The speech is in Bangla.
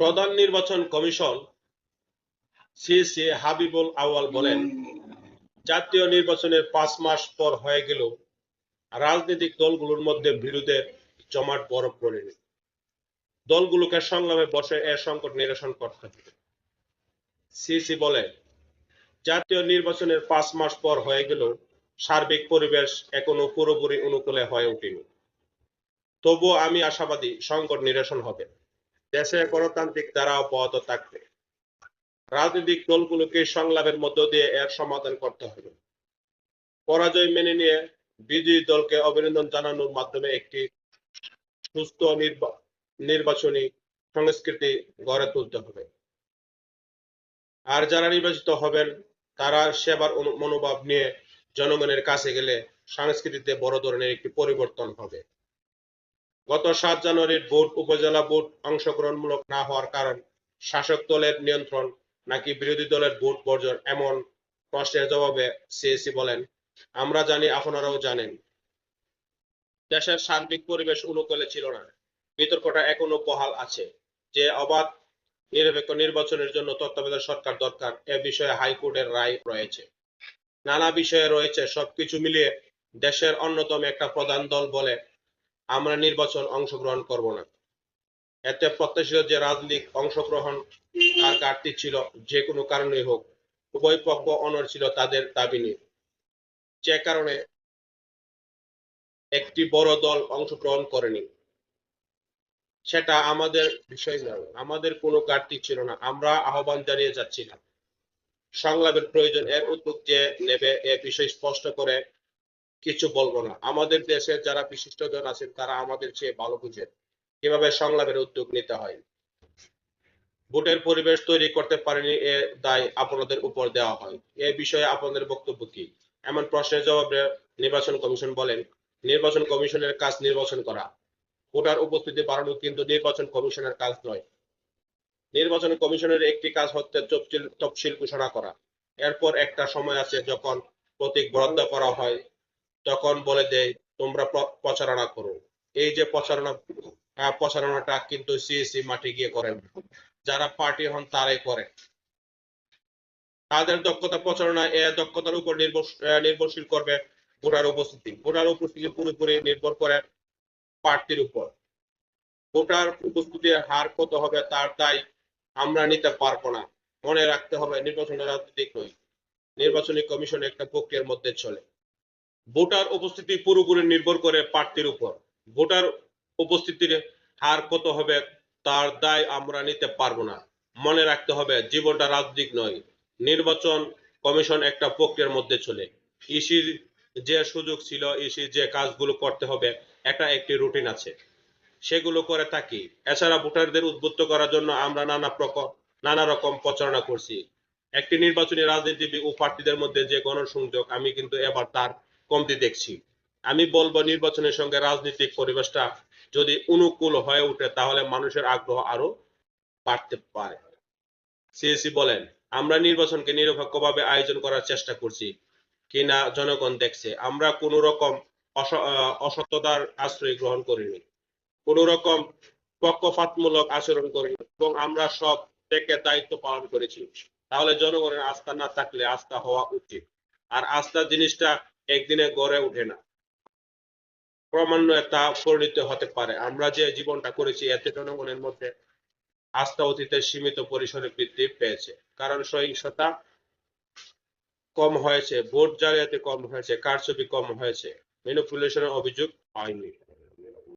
প্রধান নির্বাচন কমিশন সিসি হাবিবুল আউয়াল বলেন, জাতীয় নির্বাচনের পাঁচ মাস পর হয়ে গেল, রাজনৈতিক দলগুলোর মধ্যে বিরোধের জমাট বরফ পড়েনি। দলগুলোকে সংগ্রামে বসে এর সংকট নিরসন করতে হবে। সিসি বলে, জাতীয় নির্বাচনের পাঁচ মাস পর হয়ে গেল, সার্বিক পরিবেশ এখনও পুরোপুরি অনুকূলে হয়ে ওঠেনি। তবুও আমি আশাবাদী সংকট নিরসন হবে। দেশে গণতান্ত্রিক ধারা অব্যাহত থাকবে। রাজনৈতিক দলগুলোকে সংলাপের মধ্য দিয়ে এর সমাধান করতে হবে। পরাজয় মেনে নিয়ে বিজয়ী দলকে অভিনন্দন জানানোর মাধ্যমে একটি সুস্থ নির্বা- নির্বাচনী সংস্কৃতি গড়ে তুলতে হবে। আর যারা নির্বাচিত হবেন, তারা সেবার মনোভাব নিয়ে জনগণের কাছে গেলে সংস্কৃতিতে বড় ধরনের একটি পরিবর্তন হবে। গত সাত জানুয়ারির ভোট, উপজেলা ভোট অংশগ্রহণমূলক না হওয়ার কারণ শাসক দলের নিয়ন্ত্রণ নাকি বিরোধী দলের ভোট বর্জন এমন প্রশ্নের জবাবে সিএসি বলেন। আমরা জানি, আপনারাও জানেন। দেশের সার্বিক পরিবেশ অনুকূলে ছিল না। বিতর্কটা এখনও বহাল আছে। যে অবাধ, নিরপেক্ষ নির্বাচনের জন্য তত্ত্বাবধায়ক সরকার দরকার, এ বিষয়ে হাইকোর্টের রায় রয়েছে। নানা বিষয়ে রয়েছে, সবকিছু মিলিয়ে দেশের অন্যতম একটা প্রধান দল বলে আমরা নির্বাচন অংশগ্রহণ করব না। এতে প্রত্যাশিত যে রাজনৈতিক অংশগ্রহণ তার ঘাটতি ছিল, যে কোনো কারণে হোক, উভয় পক্ষ অনর ছিল তাদের দাবি নিয়ে। যে কারণে একটি বড় দল অংশগ্রহণ করেনি। সেটা আমাদের বিষয় নয় আমাদের কোনো ঘাটতি ছিল না, আমরা আহ্বান জানিয়ে যাচ্ছিলাম। সংলাপের প্রয়োজন, এর উদ্যোগ যে নেবে এ বিষয় স্পষ্ট করে কিছু বলব না। আমাদের দেশে যারা বিশিষ্টজন আছেন তারা আমাদের চেয়ে ভালো বুঝেন কীভাবে সংলাপের উদ্যোগ নিতে হয়। ভোটের পরিবেশ তৈরি করতে পারেনি এ দায় আপনাদের উপর দেওয়া হয়। এ বিষয়ে আপনাদের বক্তব্য কি? এমন প্রশ্নের জবাবে নির্বাচন কমিশন বলেন, নির্বাচন কমিশনের কাজ নির্বাচন করা। ভোটার উপস্থিতি বাড়ানো কিন্তু নির্বাচন কমিশনের কাজ নয়। নির্বাচন কমিশনের একটি কাজ হচ্ছে তফসিল ঘোষণা করা। এরপর একটা সময় আছে যখন প্রতীক বরাদ্দ করা হয়। তখন বলে দেয় তোমরা প্রচারণা করো। এই যে প্রচারণা প্রচারণাটা কিন্তু সিএসি মাঠে গিয়ে করেন যারা পার্টি হন তারাই করে। তাদের দক্ষতা প্রচারণা, এ দক্ষতার উপর নির্ভর- নির্ভরশীল করবে ভোটার উপস্থিতি। ভোটার উপস্থিতি পুরোপুরি নির্ভর করে প্রার্থীর উপর। ভোটার উপস্থিতির হার কত হবে তার দায় আমরা নিতে পারব না। মনে রাখতে হবে, নির্বাচন রাজনৈতিক নয়। নির্বাচনী কমিশন একটা প্রক্রিয়ার মধ্যে চলে। ভোটার উপস্থিতি পুরোপুরি নির্ভর করে প্রার্থীর উপর। ভোটার উপস্থিতির হার কত হবে তার দায় আমরা নিতে পারব না। মনে রাখতে হবে, জীবনটা রাজনৈতিক নয়। নির্বাচন কমিশন একটা প্রক্রিয়ার মধ্যে চলে। ইসির যে সুযোগ ছিল ইসির যে কাজগুলো করতে হবে, একটা একটি রুটিন আছে। সেগুলো করে থাকি। এছাড়া ভোটারদের উদ্বুদ্ধ করার জন্য আমরা নানা প্রকার, নানা রকম প্রচারণা করছি। একটি নির্বাচনী রাজনীতিবিদ ও প্রার্থীদের মধ্যে যে গণসংযোগ, আমি কিন্তু এবার তার কমতি দেখছি। আমি বলব নির্বাচনের সঙ্গে রাজনৈতিক পরিবেশটা যদি অনুকূল হয়ে ওঠে, তাহলে মানুষের আগ্রহ আরও বাড়তে পারে। সিএসি বলেন, আমরা নির্বাচনকে নিরপেক্ষভাবে আয়োজন করার চেষ্টা করছি কিনা জনগণ দেখছে। আমরা কোন রকম অস- অসত্যতার আশ্রয় গ্রহণ করিনি। কোন রকম পক্ষপাতমূলক আচরণ করিনি এবং আমরা সব থেকে দায়িত্ব পালন করেছি। তাহলে জনগণের আস্থা না থাকলে আস্থা হওয়া উচিত। আর আস্থা জিনিসটা একদিনে গড়ে ওঠে না। ক্রমান্বয়ে তা পরিণত হতে পারে। আমরা যে জীবনটা করেছি, এতে জনগণের মধ্যে আস্থা অতীতে সীমিত পরিসরে বৃদ্ধি পেয়েছে। কারণ সহিংসতা কম হয়েছে, ভোট জালিয়াতি কম হয়েছে, কারচুপি কম হয়েছে। ম্যানিপুলেশনের অভিযোগ হয়নি।